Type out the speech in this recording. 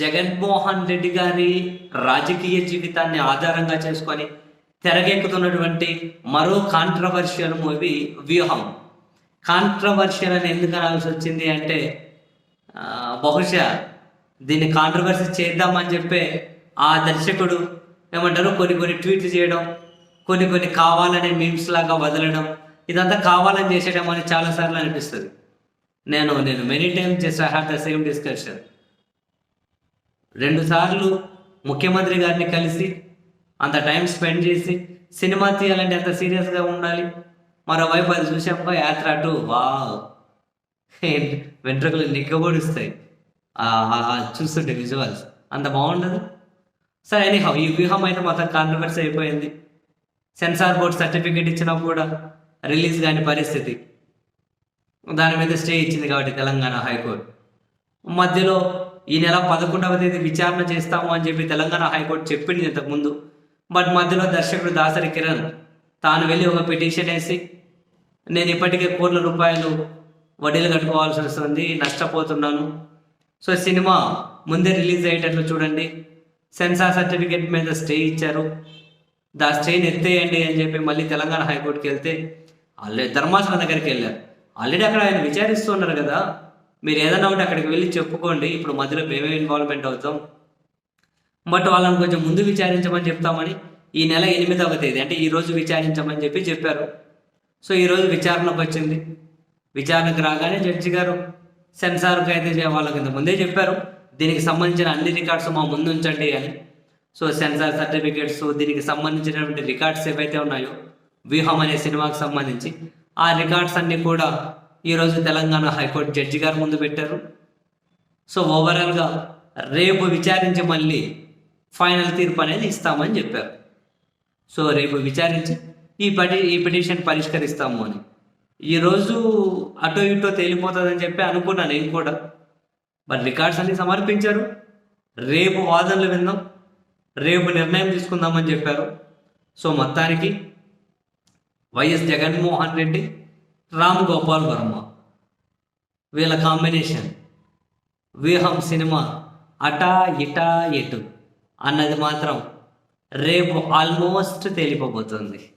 జగన్మోహన్ రెడ్డి గారి రాజకీయ జీవితాన్ని ఆధారంగా చేసుకొని తెరకెక్కుతున్నటువంటి మరో కాంట్రవర్షియల్ మూవీ వ్యూహం. కాంట్రవర్షియల్ అని ఎందుకు అనాల్సి వచ్చింది అంటే బహుశా దీన్ని కాంట్రవర్సీ చేద్దామని చెప్పే ఆ దర్శకుడు ఏమంటారు కొన్ని కొన్ని ట్వీట్లు చేయడం కొన్ని కొన్ని కావాలనే మీమ్స్ లాగా వదలడం ఇదంతా కావాలని చేసేయడం అని చాలాసార్లు అనిపిస్తుంది. నేను నేను many times just I have the same discussion రెండుసార్లు ముఖ్యమంత్రి గారిని కలిసి అంత టైం స్పెండ్ చేసి సినిమా తీయాలంటే ఎంత సీరియస్గా ఉండాలి? మరోవైపు అది చూసాక యాత్ర అటు వా వెంట్రుకలు నిగ్గబడుస్తాయి. చూస్తుంటే విజువల్స్. అంత బాగుండదు? సరే అని ఈ వ్యూహం అయితే మొత్తం కాంట్రవర్సీ అయిపోయింది. సెన్సార్ బోర్డ్ సర్టిఫికేట్ ఇచ్చినా కూడా రిలీజ్ కాని పరిస్థితి. దాని మీద స్టే ఇచ్చింది కాబట్టి తెలంగాణ హైకోర్టు. మధ్యలో ఈ నెల పదకొండవ తేదీ విచారణ చేస్తాము అని చెప్పి తెలంగాణ హైకోర్టు చెప్పింది ఇంతకుముందు. బట్ మధ్యలో దర్శకుడు దాసరి కిరణ్ తాను వెళ్ళి ఒక పిటిషన్ వేసి నేను ఇప్పటికే కోట్ల రూపాయలు వడ్డీలు కట్టుకోవాల్సి వస్తుంది నష్టపోతున్నాను. సో సినిమా ముందే రిలీజ్ అయ్యేటట్లు చూడండి. సెన్సార్ సర్టిఫికేట్ మీద స్టే ఇచ్చారు. దా స్టేని ఎత్తేయండి అని చెప్పి మళ్ళీ తెలంగాణ హైకోర్టుకి వెళ్తే ఆల్రెడీ ధర్మాసనం దగ్గరికి వెళ్ళారు. ఆల్రెడీ అక్కడ ఆయన విచారిస్తున్నారు కదా. మీరు ఏదైనా ఉంటే అక్కడికి వెళ్ళి చెప్పుకోండి. ఇప్పుడు మధ్యలో మేమే ఇన్వాల్వ్మెంట్ అవుతాం. బట్ వాళ్ళని కొంచెం ముందు విచారించమని చెప్తామని ఈ నెల ఎనిమిదవ తేదీ అంటే ఈరోజు విచారించమని చెప్పి చెప్పారు. సో ఈరోజు విచారణకు వచ్చింది. విచారణకు రాగానే జడ్జి గారు సెన్సార్కి అయితే వాళ్ళకి ఇంత ముందే చెప్పారు. దీనికి సంబంధించిన అన్ని రికార్డ్స్ మా ముందు ఉంచండి అని. సో సెన్సార్ సర్టిఫికేట్స్ దీనికి సంబంధించినటువంటి రికార్డ్స్ ఏవైతే ఉన్నాయో వ్యూహం అనే సినిమాకి సంబంధించి ఆ రికార్డ్స్ అన్నీ కూడా ఈరోజు తెలంగాణ హైకోర్టు జడ్జి గారు ముందు పెట్టారు. సో ఓవరాల్గా రేపు విచారించి మళ్ళీ ఫైనల్ తీర్పు అనేది ఇస్తామని చెప్పారు. సో రేపు విచారించి ఈ పటి ఈ పిటిషన్ పరిష్కరిస్తాము అని. ఈరోజు అటో ఇటో తేలిపోతుందని చెప్పి అనుకున్నాను నేను కూడా. మరి రికార్డ్స్ అన్ని సమర్పించారు. రేపు వాదనలు విందాం. రేపు నిర్ణయం తీసుకుందామని చెప్పారు. సో మొత్తానికి వైఎస్ జగన్మోహన్ రెడ్డి రామ్ గోపాల్ వర్మ వీళ్ళ కాంబినేషన్ వ్యూహం సినిమా. అటా ఇటా ఎటు అన్నది మాత్రం రేపు ఆల్మోస్ట్ తేలిపోబోతుంది.